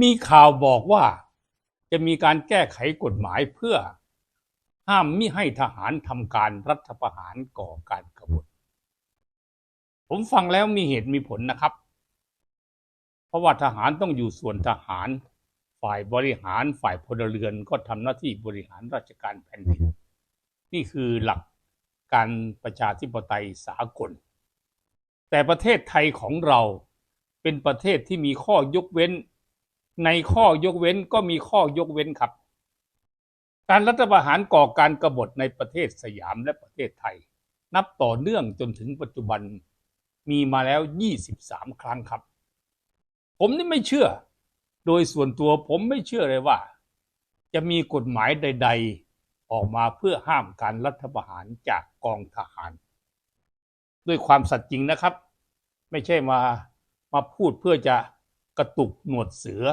มีข่าวบอกว่าจะมีการแก้ไขกฎหมายเพื่อห้ามมิให้ทหารทำการรัฐประหารก่อการกบฏผมฟังแล้วมีเหตุมีผลนะครับ เพราะว่าทหารต้องอยู่ส่วนทหาร ฝ่ายบริหารฝ่ายพลเรือนก็ทำหน้าที่บริหารราชการแผ่นดิน นี่คือหลักการประชาธิปไตยสากล แต่ประเทศไทยของเราเป็นประเทศที่มีข้อยกเว้น ในข้อยกเว้นก็มีข้อยกเว้นครับ การรัฐประหารก่อการกบฏในประเทศสยามและประเทศไทย นับต่อเนื่องจนถึงปัจจุบันมีมาแล้ว 23 ครั้งครับ ผมนี่ไม่เชื่อ โดยส่วนตัวผมไม่เชื่อเลยว่า จะมีกฎหมายใด ๆ ออกมาเพื่อห้ามการรัฐประหารจากกองทหาร ด้วยความสัตย์จริงนะครับ ไม่ใช่มามาพูดเพื่อจะกระตุกหนวดเสือ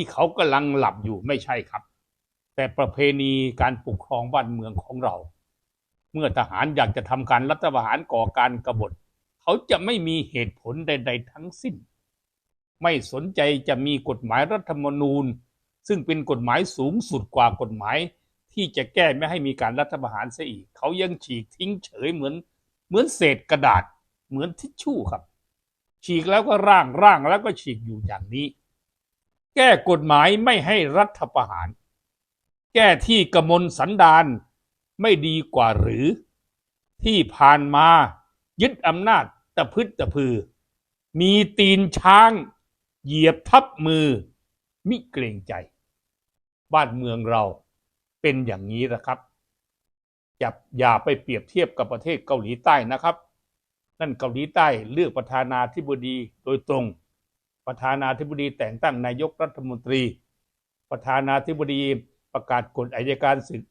ที่เขากำลังหลับอยู่ไม่ใช่ครับ แต่ประเพณีการปกครองบ้านเมืองของเรา เมื่อทหารอยากจะทำการรัฐประหารก่อการกบฏ เขาจะไม่มีเหตุผลใด ๆ ทั้งสิ้น ไม่สนใจจะมีกฎหมายรัฐธรรมนูญ ซึ่งเป็นกฎหมายสูงสุดกว่ากฎหมาย ที่จะแก้ไม่ให้มีการรัฐประหารเสียอีก เขายังฉีกทิ้งเฉยเหมือน เหมือนเศษกระดาษเหมือนทิชชู่ครับ ฉีกแล้วก็ร่างร่างแล้วก็ฉีกอยู่อย่างนี้ แก้กฎหมายไม่ให้รัฐประหาร แก้ที่กมลสันดานไม่ดีกว่าหรือ ที่ผ่านมายึดอำนาจตะพึดตะพือ มีตีนช้าง เหยียบทับมือ มิเกรงใจ บ้านเมืองเราเป็นอย่างนี้นะครับอย่าอย่าไปเปรียบเทียบกับประเทศเกาหลีใต้นะครับ นั่นเกาหลีใต้เลือกประธานาธิบดีโดยตรง ประธานาธิบดีแต่งตั้งนายกรัฐมนตรี ประธานาธิบดีประกาศกฎอัยการศึก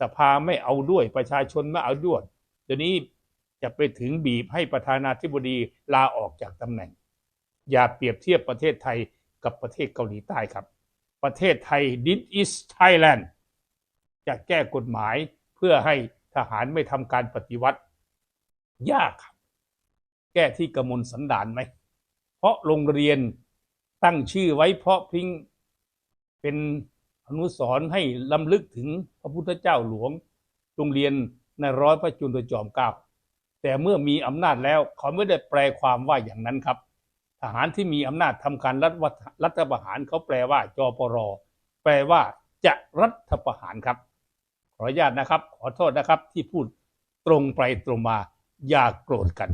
สภาไม่เอาด้วยประชาชนไม่เอาด้วยเดี๋ยวนี้จะไปถึงบีบให้ประธานาธิบดีลาออกจากตำแหน่ง อย่าเปรียบเทียบประเทศไทยกับประเทศเกาหลีใต้ครับ ประเทศไทย this is Thailand จะแก้กฎหมายเพื่อให้ทหารไม่ทำการปฏิวัติ ยากครับ แก้ที่กมลสันดานไหม เพราะโรงเรียน ตั้งชื่อไว้เพราะพิงเป็นอนุสรณ์ให้ลำลึกถึงพระพุทธเจ้าหลวง โรงเรียนในร้อยพระจุลจอมเกล้าแต่เมื่อมีอำนาจแล้วเขาไม่ได้แปลความว่าอย่างนั้นครับ ทหารที่มีอำนาจทำการรัฐวัรัฐประหารเขาแปลว่าจปรแปลว่าจะรัฐประหารครับ ขออนุญาตนะครับ ขอโทษนะครับที่พูดตรงไปตรงมาอย่าโกรธกัน